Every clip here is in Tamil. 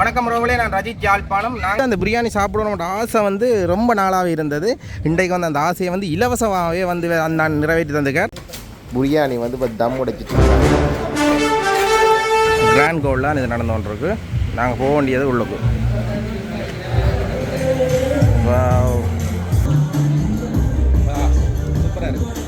வணக்கம் ரோவலே நான் ரஜித் யாழ்ப்பாணம். நாங்கள் அந்த பிரியாணி சாப்பிடணும்ன்ற ஆசை வந்து ரொம்ப நாளாகவே இருந்தது. இன்றைக்கு வந்து அந்த ஆசையை வந்து இலவசமாகவே வந்து நான் நிறைவேற்றி தந்துக்கேன் பிரியாணி வந்து இப்போ தம் உடைச்சிட்டு கிராண்ட் கோல்டாக இது நடந்து கொண்டிருக்கு. நாங்கள் போக வேண்டியது உள்ளுக்கு. சூப்பராக இருக்கு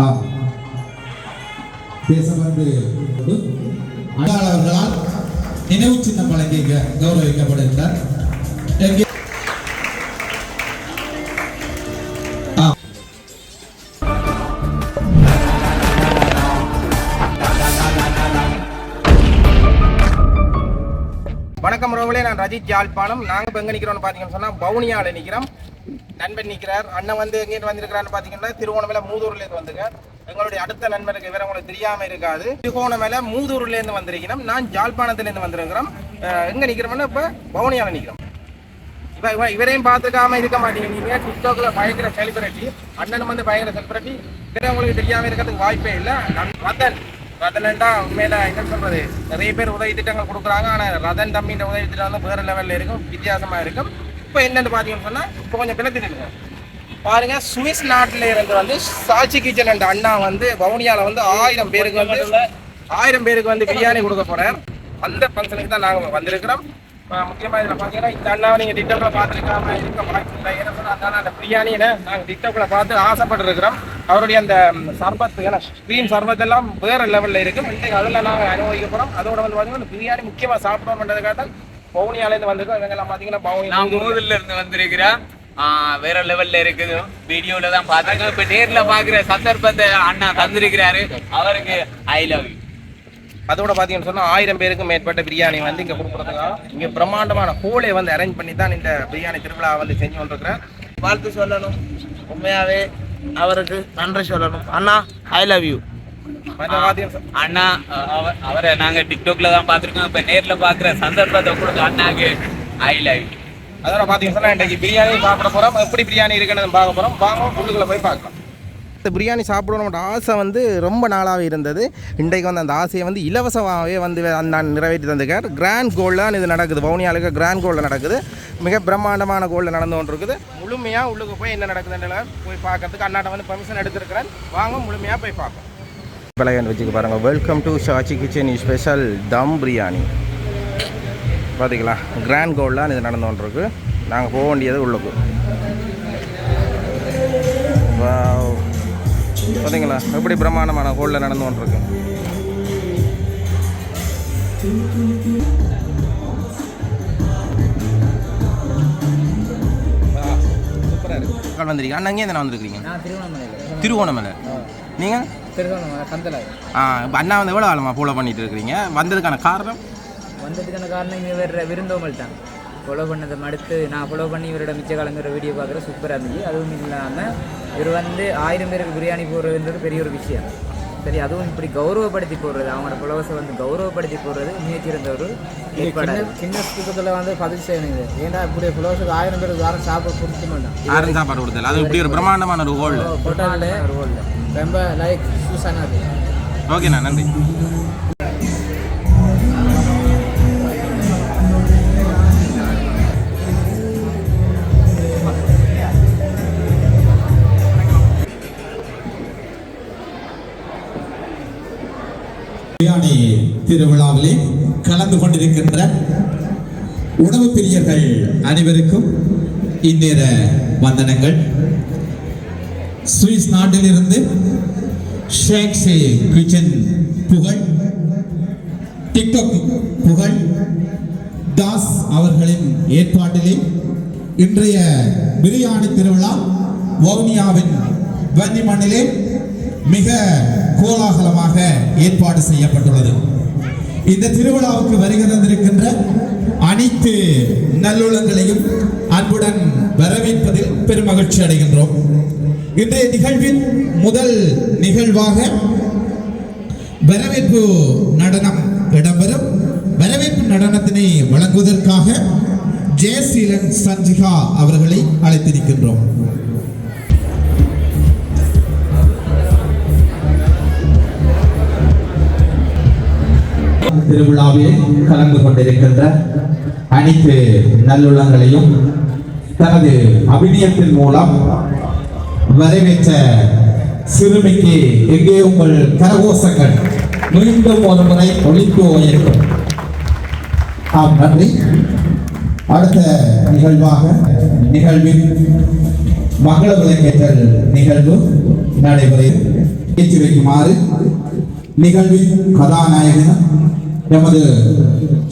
ஆம். பேச வந்து அவர்களால் நினைவு சின்னம் வழங்கி கௌரவிக்கப்படுகிறார் வணக்கம் ரோவலே நான் ரஜித் யாழ்ப்பாணம். நாங்கள் இப்போ எங்கே நிற்கிறோம்னு பார்த்தீங்கன்னு சொன்னால் பவுனியாவில் நிற்கிறோம் நண்பன் நிற்கிறார் அண்ணன் வந்து எங்கேருந்து வந்திருக்கிறான்னு பார்த்தீங்கன்னா திருவோணமலை மூதூர்லேருந்து வந்துங்க. எங்களுடைய அடுத்த நண்பருக்கு வேற உங்களுக்கு தெரியாமல் இருக்காது. திருகோணமலை மூதூர்லேருந்து வந்திருக்கிறோம். நான் ஜாழ்ப்பாணத்துலேருந்து வந்திருக்கிறோம். எங்கே நிற்கிறோம்னா இப்போ பவுனியாவில் நிற்கிறோம் இப்போ இவன் இவரையும் பார்த்துக்காம இருக்க மாட்டீங்க நீங்க. டிக்டாக்ல பயங்கர செலிபிரிட்டி அண்ணன் வந்து பயங்கர செலிபிரிட்டி இவரே உங்களுக்கு தெரியாமல் இருக்கிறதுக்கு வாய்ப்பே இல்லை. ரதன். ரதன்டா உண்மையில என்ன சொல்றது? நிறைய பேர் உதவி திட்டங்கள் கொடுக்குறாங்க. ஆனால் ரதன் தம்பின்ற உதவி திட்டம் வந்து வேற லெவலில் இருக்கும். வித்தியாசமாக இருக்கும். இப்போ என்னென்னு பாத்தீங்கன்னு இப்போ கொஞ்சம் பிளத்திட்டு பாருங்க சுவிஸ் நாட்டில் இருந்து வந்து சாட்சி கிச்சன் அண்ட் அண்ணா வந்து வவுனியாவில் வந்து ஆயிரம் பேருக்கு வந்து ஆயிரம் பேருக்கு வந்து பிரியாணி கொடுக்க போகிறார் அந்த ஃபங்க்ஷனுக்கு தான் நாங்கள் வந்திருக்கிறோம். முக்கியமாக இதில் பார்த்தீங்கன்னா இந்த அண்ணாவை நீங்கள் டிட்டப்பில் பார்த்துருக்காம இருக்க வாய்ப்பு இல்லை ஏன்னா அண்ணா அந்த பிரியாணியை நாங்கள் டிக்டாக்ல பார்த்து ஆசைப்பட்டுருக்கிறோம். அவருடைய அந்த சர்பத்து ஏன்னா ஸ்க்ரீன் சர்பத் எல்லாம் லெவலில் இருக்குது இருக்கு இன்னைக்கு அதில் நாங்கள் அனுபவிக்க போகிறோம் அதோட வந்து பார்த்தீங்கன்னா பிரியாணி முக்கியமாக சாப்பிடணுன்றதுக்காக தான் பவுனியால இருந்து வந்திருக்கோம். இவங்க எல்லாம் பாத்தீங்கன்னா நான் பவுனி மூதுல இருந்து வந்திருக்கிறேன் வேற லெவல்ல இருக்குது. வீடியோல தான் பாத்துருக்கேன் இப்ப நேர்ல பாக்குற சந்தர்ப்பத்தை அண்ணா தந்திருக்கிறாரு. அவருக்கு ஐ லவ் யூ அதோட பார்த்தீங்கன்னு சொன்னா ஆயிரம் பேருக்கு மேற்பட்ட பிரியாணி வந்து இங்கே கொடுக்குறதுக்காக இங்கே பிரம்மாண்டமான ஹோலை வந்து அரேஞ்ச் பண்ணி தான் இந்த பிரியாணி திருவிழா வந்து செஞ்சு கொண்டிருக்கிறேன். வாழ்த்து சொல்லணும். உண்மையாவே அவருக்கு நன்றி சொல்லணும். அண்ணா ஐ லவ் யூ பார்த்தீங்கன்னா அண்ணா அவ- அவரை நாங்க டிக்டாக்ல தான் பாத்துருக்கோம் இப்ப நேர்ல பாக்குற சந்தர்ப்பத்தை கொடுக்க அண்ணாக்கு ஐ லவ் அதோட பார்த்தீங்கன்னு சொன்னா இன்றைக்கு பிரியாணி சாப்பிட போகிறோம் எப்படி பிரியாணி இருக்குன்னு பார்க்க போகிறோம் வாங்க உள்ளுக்குள்ள போய் பார்க்கலாம். இந்த பிரியாணி சாப்பிடணுன்ற ஆசை வந்து ரொம்ப நாளாகவே இருந்தது. இன்றைக்கு வந்து அந்த ஆசையை வந்து இலவசமாகவே வந்து நான் நிறைவேற்றி தந்துக்கார் கிராண்ட் கோல்டாக இது நடக்குது. வவுனியாலுக்கு கிராண்ட் கோல்டில் நடக்குது. மிக பிரம்மாண்டமான கோல்டில் நடந்து கொண்டு இருக்குது முழுமையாக உள்ளுக்கு போய் என்ன நடக்குதுன்ற போய் பார்க்கறதுக்கு அண்ணாட்ட வந்து பர்மிஷன் எடுத்திருக்கிறேன். வாங்க முழுமையாக போய் பார்ப்போம். விளையாண்டு வச்சுக்க பாருங்கள் welcome to Shachi kitchen special dum biryani பார்த்தீங்களா கிராண்ட் கோல்டாக இது நடந்து கொண்டிருக்கு. நாங்கள் போக வேண்டியது உள்ளுக்கு. பார்த்தீங்களா எப்படி பிரம்மாண்டமான கோல்டில் நடந்து கொண்டிருக்கு. சூப்பராக இருக்கு. வந்திருக்கீங்க. அண்ணா எங்கே நான் திருவண்ணாமலையில். திருவோணமலை நீங்கள் அண்ணா வந்து எவ்வளோ காலமாக ஃபாலோ பண்ணிட்டு இருக்கிறீங்க? வந்ததுக்கான காரணம்? வந்ததுக்கான காரணம் இங்கே வேற விருந்தோமல் தான் ஃபாலோ பண்ணதை அடுத்து நான் ஃபாலோ பண்ணி இவரோட மிச்ச காலங்கிற வீடியோ பார்க்குற சூப்பராக இருந்துச்சு. அதுவும் இல்லாமல் இவர் வந்து ஆயிரம் பேருக்கு பிரியாணி போடுறதுன்றது பெரிய ஒரு விஷயம். சரி அதுவும் இப்படி கௌரவப்படுத்தி போடுறது. அவங்களோட புலவசை வந்து கௌரவப்படுத்தி போடுறது மிகச்சிறந்த ஒரு சின்ன ஸ்கூட்டத்தில் வந்து பதிவு செய்யணும் இது. ஏன்டா இப்படி ஃப்ளோஸுக்கு ஆயிரம் பேருக்கு யாரும் சாப்பிட கொடுக்க மாட்டான் யாரும் சாப்பாடு கொடுத்தல அது இப்படி ஒரு பிரம்மாண்டமான ஒரு ஹோல் ஹோட்டலில் ரொம்ப லைக் சூஸானது ஓகேண்ணா நன்றி. பிரியாணி திருவிழாவிலே கலந்து கொண்டிருக்கின்ற உணவு பிரியர்கள் அனைவருக்கும் இந்நேர வந்தனங்கள். சுவிஸ் நாட்டிலிருந்து ஷேக்ஸே கிச்சன் புகழ் டிக்டாக் புகழ் தாஸ் அவர்களின் ஏற்பாட்டிலே இன்றைய பிரியாணி திருவிழா வவுனியாவின் வன்னிமண்ணிலே மிக கோலாகலமாக ஏற்பாடு செய்யப்பட்டுள்ளது. இந்த திருவிழாவுக்கு வருகை தந்திருக்கின்ற அனைத்து நல்லுளங்களையும் அன்புடன் வரவேற்பதில் பெருமகிழ்ச்சி அடைகின்றோம். இன்றைய நிகழ்வின் முதல் நிகழ்வாக வரவேற்பு நடனம் இடம்பெறும். வரவேற்பு நடனத்தினை வழங்குவதற்காக ஜெயசீலன் சஞ்சிகா அவர்களை அழைத்திருக்கின்றோம். திருவிழாவில் கலந்து கொண்டிருக்கின்ற அனைத்து நல்லுள்ளங்களையும் தனது அபிநயத்தின் மூலம் வரவேற்ற சிறுமிக்கு எங்கே உங்கள் கரகோசங்கள்? மீண்டும் ஒரு முறை ஒழித்து இருக்கும் ஆம் நன்றி. அடுத்த நிகழ்வாக நிகழ்வின் மங்கள விளக்கேற்றல் நிகழ்வு நடைபெறும் ஏற்றி வைக்குமாறு நிகழ்வின் கதாநாயகன் நமது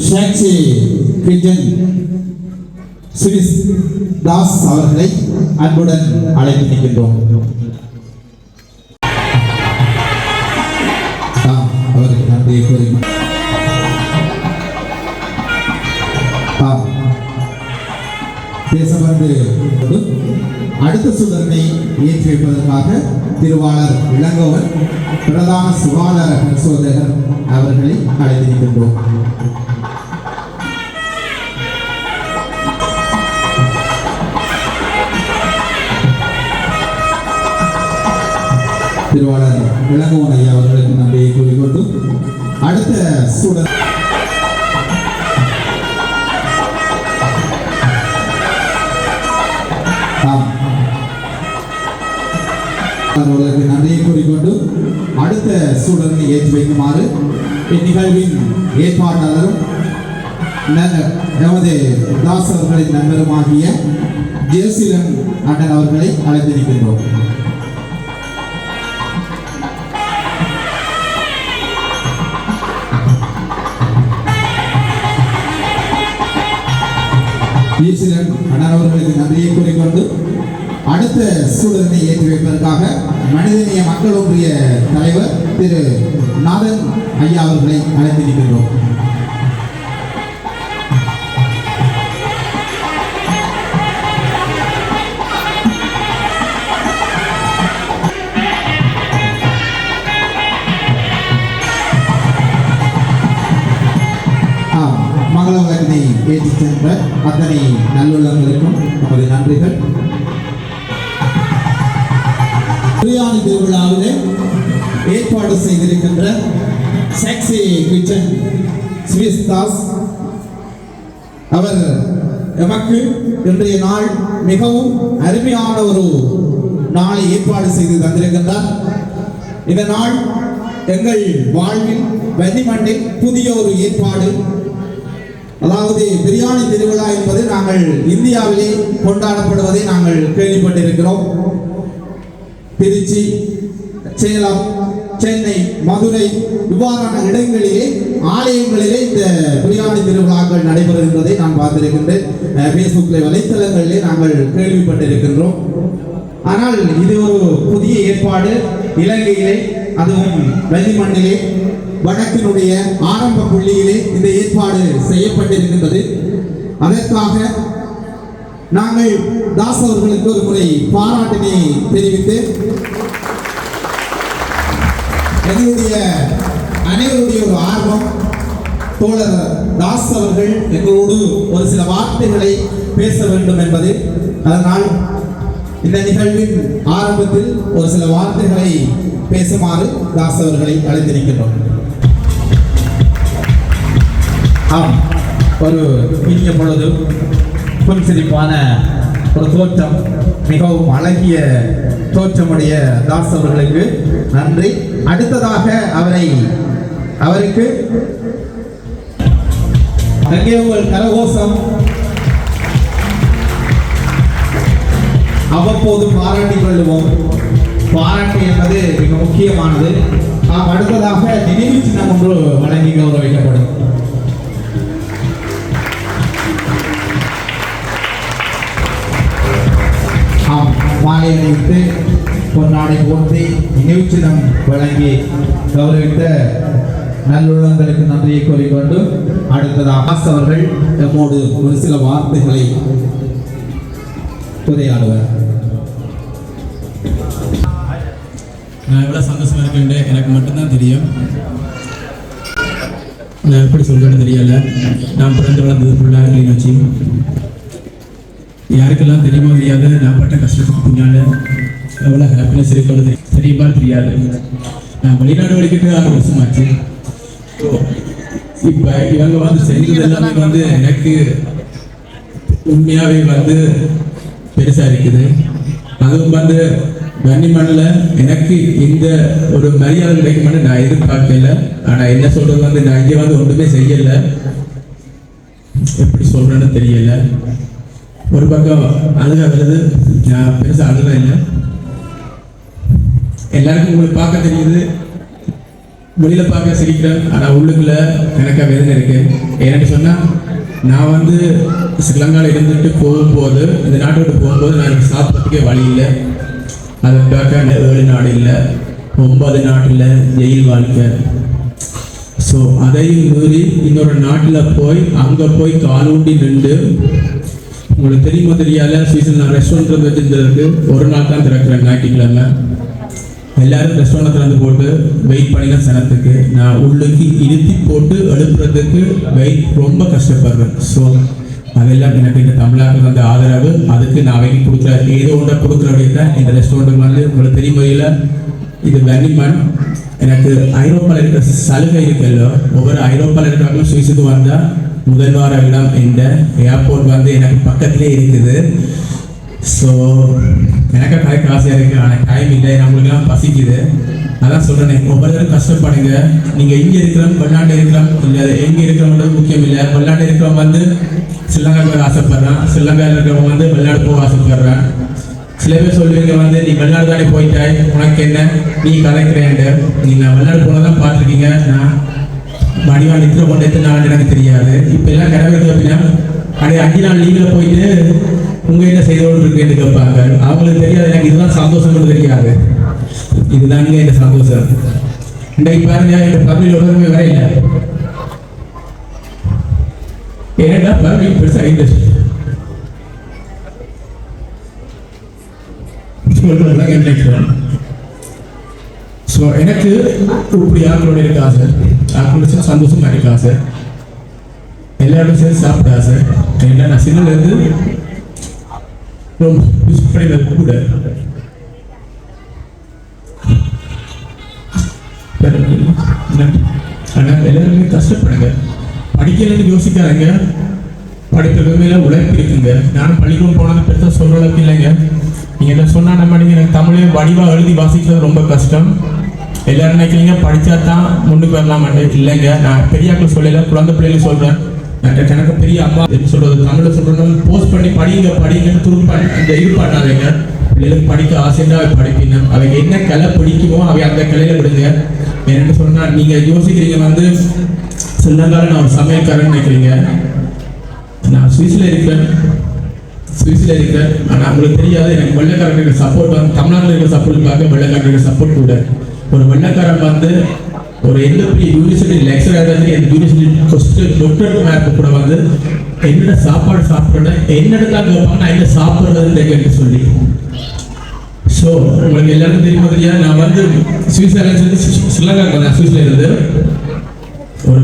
ஷேக்ஷி கிஜன் சுரிஸ் தாஸ் அவர்களை அன்புடன் அழைத்து நிற்கின்றோம் அவருக்கு நன்றியை கூறி தேசபந்து அடுத்த சுடர்னை ஏற்றி வைப்பதற்காக திருவாளர் இளங்கோவர் பிரதான சுகாதார பரிசோதகர் அவர்களை அழைத்திருக்கின்றோம். திருவாளர் இளங்கோவன் ஐயா அவர்களுக்கு நன்றியை கூறிக்கொண்டு அடுத்த சூழல் அவர்களுக்கு நன்றியை கூறிக்கொண்டு அடுத்த சூழலை ஏற்றி வைக்குமாறு இந்நிகழ்வின் ஏற்பாட்டாளரும் நமது தாஸ் அவர்களின் நண்பருமாகிய ஜெயசீலன் அண்ணன் அவர்களை அழைத்திருக்கின்றோம். ஜெயசீலன் அண்ணன் அவர்களுக்கு நன்றியை கூறிக்கொண்டு அடுத்த சூழலை ஏற்றி வைப்பதற்காக மனிதநேய மக்கள் ஒன்றிய தலைவர் திரு நாதன் ஐயா அவர்களை அழைத்திருக்கின்றோம். ஆம், மங்கள சென்ற அத்தனை நல்லுள்ளங்களுக்கும் நமது நன்றிகள். பிரியாணி திருவிழாவிலே ஏற்பாடு செய்திருக்கின்ற சாக்சி கிச்சன் ஸ்விஸ் தாஸ் அவர் எமக்கு இன்றைய நாள் மிகவும் அருமையான ஒரு நாளை ஏற்பாடு செய்து தந்திருக்கின்றார். இந்த நாள் எங்கள் வாழ்வில் வன்னிமண்ணில் புதிய ஒரு ஏற்பாடு. அதாவது பிரியாணி திருவிழா என்பது நாங்கள் இந்தியாவிலே கொண்டாடப்படுவதை நாங்கள் கேள்விப்பட்டிருக்கிறோம். திருச்சி சேலம் சென்னை மதுரை இவ்வாறான இடங்களிலே ஆலயங்களிலே இந்த பிரியாணி திருவிழாக்கள் நடைபெறுகின்றதை நான் பார்த்திருக்கின்றேன். பேஸ்புக்கில் ஃபேஸ்புக்கில் வலைத்தளங்களிலே நாங்கள் கேள்விப்பட்டிருக்கின்றோம். ஆனால் இது ஒரு புதிய ஏற்பாடு. இலங்கையிலே அதுவும் வெள்ளிமண்ணிலே வடக்கினுடைய ஆரம்ப புள்ளியிலே இந்த ஏற்பாடு செய்யப்பட்டிருக்கின்றது. அதற்காக நாங்கள் தாஸ் அவர்களுக்கு ஒரு முறை பாராட்டினை தெரிவித்து எங்களுடைய அனைவருடைய ஒரு ஆர்வம் தோழர் தாஸ் அவர்கள் எங்களோடு ஒரு சில வார்த்தைகளை பேச வேண்டும் என்பது. அதனால் இந்த நிகழ்வின் ஆரம்பத்தில் ஒரு சில வார்த்தைகளை பேசுமாறு தாஸ் அவர்களை அழைத்திருக்கின்றோம். ஆம் ஒரு இனிய பொழுது புன்சிரிப்பான ஒரு தோற்றம் மிகவும் அழகிய தோற்றமுடைய தாஸ் அவர்களுக்கு நன்றி. அடுத்ததாக அவரை அவருக்கு அங்கே உங்கள் கரகோசம் அவ்வப்போது பாராட்டிக் கொள்ளுவோம். பாராட்டு என்பது மிக முக்கியமானது. நாம் அடுத்ததாக நினைவு சின்னம் ஒன்று வழங்கி கௌரவிக்கப்படும். பொன்னாடை போர்த்தி நினைவு சின்னம் வழங்கி கௌரவித்த நல்லுள்ளங்களுக்கு நன்றியை கூறிக்கொண்டு அடுத்தது ஆஸ் அவர்கள் நம்மோடு ஒரு சில வார்த்தைகளை உரையாடுவார். நான் எவ்வளோ சந்தோஷமாக இருக்கேன் எனக்கு மட்டும்தான் தெரியும். நான் எப்படி சொல்றேன்னு தெரியல. நான் பிறந்து வளர்ந்தது ஃபுல்லாக கிளிநொச்சி யாருக்கெல்லாம் தெரியுமோ தெரியாது. நான் பட்ட கஷ்டத்துக்கு பின்னால் எவ்வளோ ஹாப்பினஸ் இருக்கிறது தெரியுமா தெரியாது. நான் வெளிநாடு வரைக்கும் ஆறு வருஷம் ஆச்சு இப்போ இவங்க வந்து செஞ்சது எல்லாமே வந்து எனக்கு உண்மையாகவே வந்து பெருசாக இருக்குது. அதுவும் வந்து கன்னிமண்ணில் எனக்கு இந்த ஒரு மரியாதை கிடைக்கும்னு நான் எதிர்பார்க்கல. ஆனால் என்ன சொல்கிறது வந்து நான் இங்கே வந்து ஒன்றுமே செய்யலை. எப்படி சொல்கிறேன்னு தெரியல. ஒரு பக்கம் அழுக வருது நான் பெருசாக அழுக இல்லை. எல்லாருக்கும் உங்களுக்கு பார்க்க தெரியுது. வெளியில பார்க்க சிரிக்கிறேன். ஆனால் உள்ளுக்குள்ள எனக்கு வேதனை இருக்கு. ஏன்னு சொன்னால் நான் வந்து ஸ்ரீலங்காவில் இருந்துட்டு போகும்போது இந்த நாட்டை விட்டு போகும்போது நான் எனக்கு சாப்பிட்றதுக்கே வழி இல்லை. அதற்காக ஏழு நாடு இல்லை. ஒன்பது நாட்டில் ஜெயில் வாழ்க்கை. ஸோ அதையும் மீறி இன்னொரு நாட்டில் போய் அங்கே போய் காலூண்டி நின்று உங்களுக்கு தெரியுமா தெரியாத சீசன் நான் ரெஸ்டாரண்ட் வச்சுருந்ததுக்கு ஒரு நாள் தான் திறக்கிறேன் ஞாயிற்றுக்கிழமை. எல்லாரும் ரெஸ்டாரண்ட் வந்து போட்டு வெயிட் பண்ணின சனத்துக்கு நான் உள்ளுக்கு இழுத்தி போட்டு எழுப்புறதுக்கு வெயிட் ரொம்ப கஷ்டப்படுறேன். ஸோ அதெல்லாம் எனக்கு இந்த தமிழாக்கள் தந்த ஆதரவு. அதுக்கு நான் வெயிட் கொடுக்குற ஏதோ ஒன்றை கொடுக்குறபடியே தான். இந்த ரெஸ்டாரண்ட்டுக்கு வந்து உங்களுக்கு தெரியுமையில் இது வெனிமன் எனக்கு ஐரோப்பாவில் இருக்கிற சலுகை இருக்குல்ல ஒவ்வொரு ஐரோப்பாவில் இருக்கிறவங்களும் சுவிஸுக்கு வந்தால் முதல் வார இடம் இந்த ஏர்போர்ட் வந்து எனக்கு பக்கத்திலே இருக்குது. ஸோ எனக்கு கலைக்க ஆசையாக இருக்குது ஆனால் டைம் இல்லை. நம்மளுக்கெல்லாம் பசிக்குது. அதான் சொல்கிறேன் ஒவ்வொருத்தரும் கஷ்டப்படுங்க நீங்கள் இங்கே இருக்கிறோம் வெளிநாட்டு இருக்கிறோம் இல்லை எங்கே இருக்கிறவங்க முக்கியம் இல்லை. வெளிநாட்டு இருக்கிறவங்க வந்து ஸ்ரீலங்கா போய் ஆசைப்படுறான். ஸ்ரீலங்காவில் இருக்கிறவங்க வந்து வெளிநாடு போக ஆசைப்படுறான். சில பேர் சொல்லுவீங்க வந்து நீ வெளிநாடு தானே போயிட்டாய்? உனக்கு என்ன? நீ கலைக்கிறேன்ட்டு நீங்கள் நான் வெளிநாடு போனதான் பார்த்துருக்கீங்க. நான் மடிவான் நிற்கிற கொண்டு எத்தனை நாள் எனக்கு தெரியாது. இப்போ எல்லாம் கிடக்கிறது அப்படின்னா அப்படியே அஞ்சு நாள் லீவில் போயிட்டு உங்க என்ன செய்தோடு இருக்குன்னு கேட்பாங்க. அவங்களுக்கு தெரியாது எனக்கு இதுதான் சந்தோஷம்னு தெரியாது. இதுதாங்க இந்த சந்தோஷம். இன்றைக்கு பாருங்க இந்த பகுதியில் உலகமே வர இல்லை. ஏன்னா பகுதி பெருசாக இண்டஸ்ட்ரி ஸோ எனக்கு இப்படி ஆக்களோட இருக்க ஆசை. ஆக்களோட சந்தோஷமா இருக்க ஆசை. எல்லாரும் சேர்ந்து சாப்பிட்டா ஆசை. ஏன்னா நான் சின்னலேருந்து ரொம்ப மிஸ் பண்ணினது கூட. ஆனால் எல்லாருமே கஷ்டப்படுங்க. படிக்கிறதுக்கு யோசிக்காதீங்க. படிப்புக்கு மேல உழைப்பு இருக்குங்க. நானும் பள்ளிக்கூடம் போனது பெருசாக சொல்ற அளவுக்கு இல்லைங்க. நீங்க என்ன சொன்னா நம்ம எனக்கு தமிழே வடிவாக எழுதி வாசிக்கிறது ரொம்ப கஷ்டம். எல்லாரும் நினைக்கிறீங்க படித்தா தான் முன்னுக்கு வரலாமாட்டு இல்லைங்க. நான் பெரியாக்கள் சொல்லலை குழந்தை பிள்ளைகளுக்கு சொல்கிறேன் நான் எனக்கு பெரிய அம்மா எப்படி சொல்றது? தமிழ்ல சொல்றேன் போஸ்ட் பண்ணி படிங்க படிங்கன்னு துருப்பு பண்ணி இந்த இது பண்ணாதீங்க. பிள்ளைகளுக்கு படிக்க ஆசைன்னா அவை படிப்பினும் அவங்க என்ன கலை பிடிக்குமோ அவை அந்த கலையில விடுங்க. என்ன சொன்னா நீங்க யோசிக்கிறீங்க வந்து சின்னங்கால நான் ஒரு சமையல்காரன் நினைக்கிறீங்க. நான் சுவிஸ்ல இருக்கேன். சுவிஸ்ல இருக்கேன். ஆனா உங்களுக்கு தெரியாது எனக்கு வெள்ளைக்காரனுக்கு சப்போர்ட் வந்து தமிழ்நாட்டில் இருக்கிற சப்போர்ட்டுக்காக வெள்ளைக்காரனுக்கு சப்போர்ட் கூட. ஒரு வெள்ளைக்காரன் வந்து ஒரு எந்த பெரிய யூனிவர்சிட்டி லெக்சர் ஆகிறதுக்கு எந்த யூனிவர்சிட்டி கொஸ்டின் டொக்டர் மேப் கூட வந்து என்னோட சாப்பாடு சாப்பிட்றேன் என்னோட தான் கேட்பாங்க நான் என்ன சாப்பிட்றதுன்னு கேட்டு சொல்லி. ஸோ உங்களுக்கு எல்லாருக்கும் தெரியுமா தெரியாது நான் வந்து சுவிஸ் ஏர்லைன்ஸ் வந்து ஸ்ரீலங்கா நான் சுவிஸ்ல இருந்து. ஒரு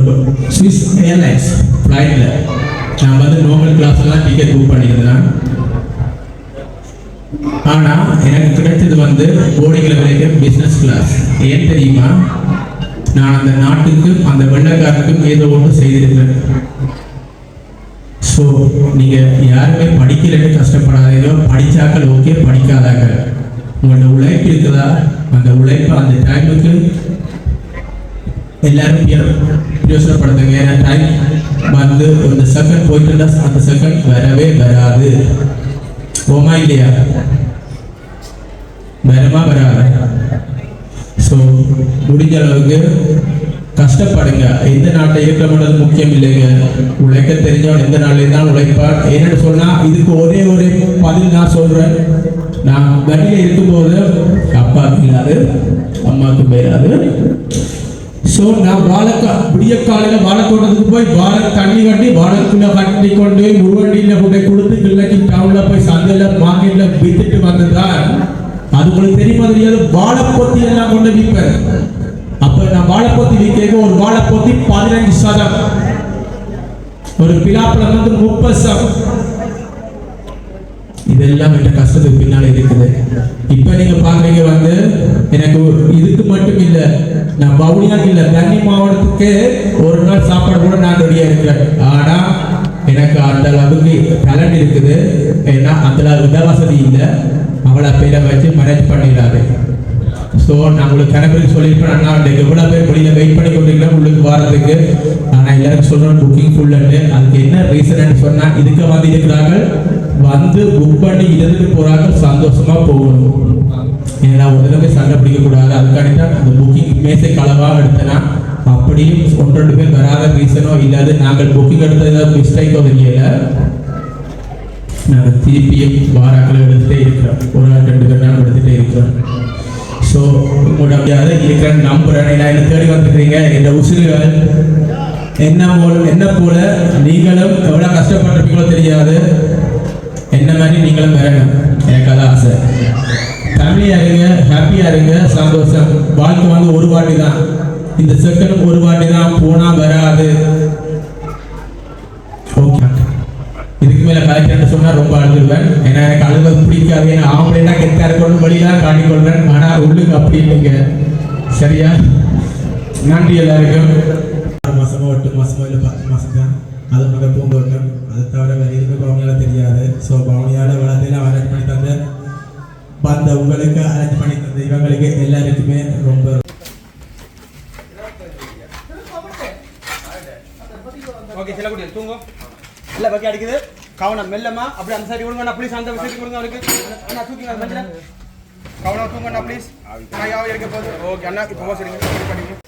சுவிஸ் ஏர்லைன்ஸ் ஃப்ளைட்டில் நான் வந்து நார்மல் கிளாஸ்லாம் டிக்கெட் புக் பண்ணியிருந்தேன். ஆனால் எனக்கு கிடைச்சது வந்து போர்டிங்கில் வரைக்கும் பிஸ்னஸ் கிளாஸ் ஏன் தெரியுமா? நான் அந்த நாட்டுக்கும் அந்த வெள்ளக்காரருக்கும் ஏதோ ஒன்று செய்திருக்கிறேன். ஸோ நீங்கள் யாருமே படிக்கலன்னு கஷ்டப்படாதீங்க. படிச்சாக்கள் ஓகே படிக்காதாங்க. உங்களோட உழைப்பு இருக்குதா? அந்த உழைப்பை அந்த டைமுக்கு எல்லாரும் பிரயோசனப்படுத்துங்க ஏன்னா டைம் வந்து இந்த செகண்ட் போயிட்டு அந்த செகண்ட் வரவே வராது. ஓமா இல்லையா? வரமா வராது? ஸோ முடிஞ்ச அளவுக்கு கஷ்டப்படுங்க. எந்த நாட்டை இருக்கணுன்றது முக்கியம் இல்லைங்க. உழைக்க தெரிஞ்சவன் எந்த நாட்டில் தான் உழைப்பார் என்னென்னு சொன்னால் இதுக்கு ஒரே ஒரே பதில் நான் சொல்கிறேன் நான் வண்டியில் இருக்கும்போது அப்பாவுக்கு இல்லாது அம்மாவுக்கு போயிடாது ஸோ நான் வாழைக்கா விடிய காலையில் வாழைத்தோட்டத்துக்கு போய் வாழை தண்ணி கட்டி வாழைக்குள்ள கட்டி கொண்டு போய் முருவண்டியில் கொண்டு கொடுத்து கிள்ளக்கி டவுனில் போய் சந்தையில் மார்க்கெட்டில் வித்துட்டு வந்ததுதான் அது உங்களுக்கு தெரியுமா தெரியாது வாழைப்பொத்தி எல்லாம் கொண்டு விற்பேன். அப்ப நான் வாழைப்பொத்தி விற்க ஒரு வாழைப்பொத்தி பதினஞ்சு சதம். ஒரு பிலாப்பழம் வந்து முப்பது சதம். இதெல்லாம் என்ற கஷ்டத்துக்கு பின்னால் இருக்குது. இப்ப நீங்க பாக்குறீங்க வந்து எனக்கு இதுக்கு மட்டும் இல்ல நான் பவுனியா இல்ல தண்ணி மாவட்டத்துக்கு ஒரு நாள் சாப்பாடு கூட நான் ரெடியா இருக்கிறேன். ஆனா எனக்கு அந்த அளவுக்கு டேலண்ட் இருக்குது. ஏன்னா அந்த அளவுக்கு வசதி இல்லை. அவ்வளோ பேரை வச்சு மேனேஜ் பண்ணிடாது. ஸோ நான் உங்களுக்கு கணவருக்கு சொல்லியிருப்பேன் அண்ணா எவ்வளோ பேர் வெளியில் வெயிட் பண்ணி கொண்டிருக்கிறேன் உங்களுக்கு வாரத்துக்கு. ஆனால் எல்லாருக்கும் சொல்கிறேன் புக்கிங் ஃபுல்லுன்னு அதுக்கு என்ன ரீசன் சொன்னால் இதுக்கு வந்து இருக்கிறார்கள் வந்து புக் பண்ணி இருந்துட்டு போகிறாங்க சந்தோஷமாக போகணும். ஏன்னா ஒரு தடவை சண்டை பிடிக்கக்கூடாது. அதுக்காண்டி தான் அந்த புக்கிங் மேசை களவாக எடுத்தேன்னா அப்படியும் ஒன்று ரெண்டு பேர் வராத ரீசனோ இல்லாது நாங்கள் புக்கிங் எடுத்தது ஏதாவது மிஸ்டேக்கோ தெரியலை. நாங்கள் திருப்பியும் வாராக்களை எடுத்துகிட்டே இருக்கிறோம் ஒரு நாள் ரெண்டு பேர் நாள் எடுத்துகிட்டே இருக்கிறோம் ஸோ அப்படியாவது இருக்கிறேன் நம்புறேன் ஏன்னா என்ன தேடி வந்துருக்கிறீங்க? இந்த உசுறுகள் என்ன போல என்ன போல நீங்களும் எவ்வளோ கஷ்டப்பட்டிருப்பீங்களோ தெரியாது. என்ன மாதிரி நீங்களும் வரணும். எனக்கு அதான் ஆசை. ஃபேமிலியாக இருங்க ஹாப்பியாக இருங்க. சந்தோஷம். வாழ்க்கை வந்து ஒரு வாட்டி தான். இந்த செகண்ட் ஒரு வாட்டி தான். போனால் வராது. இதுக்கு மேல கலைக்கிறேன்னு சொன்னா ரொம்ப அழுதுருவேன். ஏன்னா எனக்கு அழுவது பிடிக்காது. ஏன்னா ஆம்பளைனா கெத்தா இருக்கணும் வழியெல்லாம் காட்டிக்கொள்வேன். ஆனா உள்ளுங்க அப்படி இல்லைங்க. சரியா? நன்றி எல்லாருக்கும். ஆறு மாசமோ எட்டு மாசமோ இல்லை பத்து மாசம் தான் அது மட்டும் பூந்தோட்டம் அதை தவிர வேற எதுவுமே பவுனியால தெரியாது. ஸோ பவுனியால வளர்த்தையெல்லாம் அரேஞ்ச் பண்ணி தந்த வந்த உங்களுக்கு அரேஞ்ச் பண்ணி தந்த இவங்களுக்கு எல்லாருக்குமே ரொம்ப ஓகே சில குட்டி தூங்கும் இல்லை பக்கி அடிக்குது. கவனம் மெல்லமா அப்படி அந்த சைடு விடுங்க ப்ளீஸ் அந்த சைடு கொடுங்க அவருக்கு அண்ணா தூக்கிங்க மஞ்சள். கவனம் தூங்கண்ணா ப்ளீஸ் நான் யாவை இருக்க போகுது ஓகே அண்ணா இப்போ சரிங்க பண்ணிங்க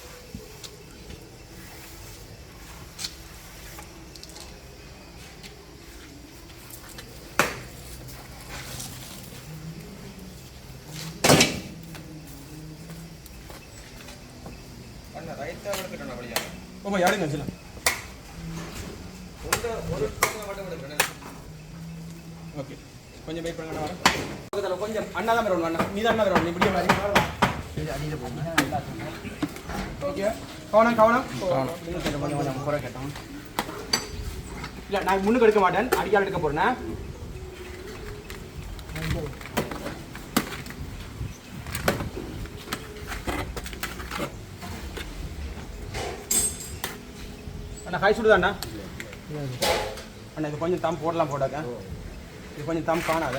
ஓமா யாருங்க நினச்சிடலாம் ஓகே கொஞ்சம் வெயிட் பண்ணுங்க நான் வரேன். பக்கத்துல கொஞ்சம் அண்ணா தான் வரணும் அண்ணா நீ தான் அண்ணா வரணும் நீ இப்படியே மாதிரி ஓகே கவனம் கவனம் கொஞ்சம் கொஞ்சம் குறை கேட்டோம் இல்லை நான் முன்னுக்கு எடுக்க மாட்டேன். அடிக்கால் எடுக்க போகிறேன் அண்ணா ஹை சுடுதாண்ணா அண்ணா அண்ணா இது கொஞ்சம் தம் போடலாம் போடாக்க இது கொஞ்சம் தம் காணாத.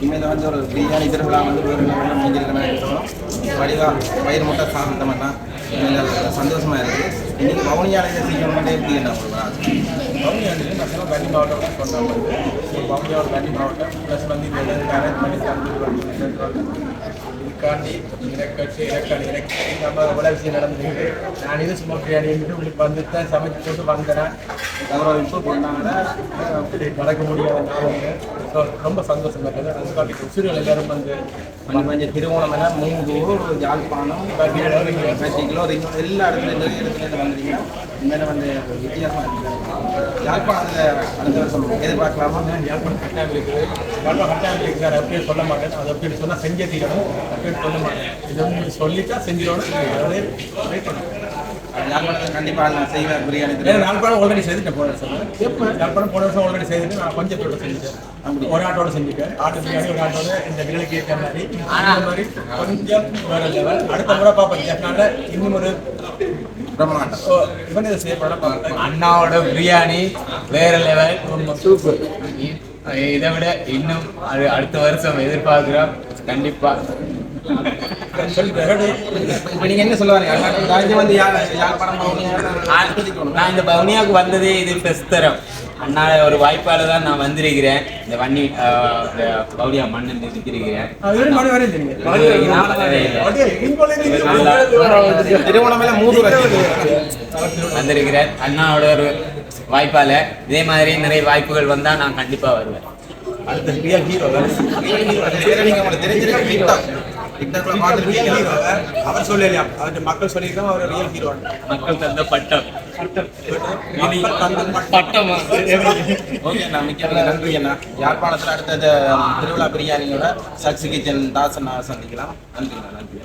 இனிமேல் வந்து ஒரு பிரியாணி திருவிழா வந்து வேறு லெவலில் முடிஞ்சிருக்கணும் வடிவா பயிர் முட்டை சாப்பிட்டோம்னா இனிமேல் சந்தோஷமா இருக்கு. இன்னைக்கு பவுனியாலையில் செய்யணும்னே எப்படி என்ன உங்களுக்கு பவுனியாண்டில் நம்ம கன்னி மாவட்டம் கொண்டாந்து பவுனியாவோட கன்னி மாவட்டம். ப்ளஸ் வந்து இந்த அரேஞ்ச் பண்ணி இதுக்காண்டி இலக்கட்சி இலக்காணி இறக்கி நம்ம இவ்வளோ விஷயம் நடந்துருக்கு. நான் இது சும்மா பிரியாணி உங்களுக்கு வந்து தான் சமைச்சு போட்டு வந்தேன். கௌரவிப்பு பண்ணாங்கன்னா நடக்க முடியாத நாளுங்க ரொம்ப சந்தோஷம். இருக்குது அதுக்காண்டி உசிறுகள் எல்லாரும் வந்து கொஞ்சம் கொஞ்சம் திருவோணம் எல்லாம் மூங்கூர் யாழ்ப்பாணம் கட்டிகளோ எல்லா இடத்துல நிறைய இடத்துல வந்தீங்கன்னா இனிமேல் வந்து வித்தியாசமாக இருக்கு யாழ்ப்பாணத்தில் அடுத்த வருஷம் எதிர்பார்க்கலாமா? யாழ்ப்பாணம் கட்டாயம் இருக்குது யாழ்ப்பாணம் கட்டாயம் இருக்கிறார் அப்படியே சொல்ல மாட்டேன். அது அப்படி சொன்னால் செஞ்சே தீரணும். அப்படியே சொல்ல மாட்டேன். இது சொல்லித்தான் சொல்லிட்டா செஞ்சிடணும். யாழ்ப்பாணத்தில் கண்டிப்பாக நான் செய்வேன் பிரியாணி யாழ்ப்பாணம் ஆல்ரெடி செய்துட்டேன் போன வருஷம் எப்போ? யாழ்ப்பாணம் போன வருஷம் ஆல்ரெடி செய்துட்டு நான் கொஞ்சத்தோட செஞ்சேன் ஒரு ஆட்டோட செஞ்சுட்டேன். ஆட்டு பிரியாணி ஒரு ஆட்டோட இந்த விரலுக்கு ஏற்ற மாதிரி. அந்த மாதிரி கொஞ்சம் வேற லெவல் அடுத்த முறை பார்ப்பேன் அதனால இன்னும் ஒரு அண்ணாவோட பிரியாணி வேற லெவல் சூப்பர் இதை விட இன்னும் அடுத்த வருஷம் எதிர்பார்க்கிறோம். கண்டிப்பா. என்ன சொல்ல வரீங்க? வந்து நான் இந்த பவுனியாவுக்கு வந்ததே இது பெஸ்தரம் அண்ணா ஒரு வாய்ப்பால தான் நான் வந்திருக்கிறேன். இந்த வன்னி பவுனியா மண்ணில் இருக்கிறேன் இவரும் மணி வரையும் தெரியுங்க நான் வரவே இல்லை. அப்படியே இங்கோலே நல்லா திருவோணமேல மூதூர் வந்திருக்கிறேன். அண்ணாவோட ஒரு வாய்ப்பால. இதே மாதிரி நிறைய வாய்ப்புகள் வந்தா நான் கண்டிப்பா வருவேன். அடுத்த ரியல் ஹீரோ டிக்டாக்ல பார்த்துருக்கீங்க அவர் சொல்லலையா? அவர் மக்கள் சொல்லியிருக்காங்க அவர் ரியல் ஹீரோ மக்கள் தந்த பட்டம். பட்டம். ஓகே அண்ணா மிக்க மிக்க நன்றி அண்ணா. யாழ்ப்பாணத்தில் அடுத்தது திருவிழா பிரியாணியோட சக்சி கிச்சன் தாசன் சந்திக்கலாம். நன்றி அண்ணா நன்றி.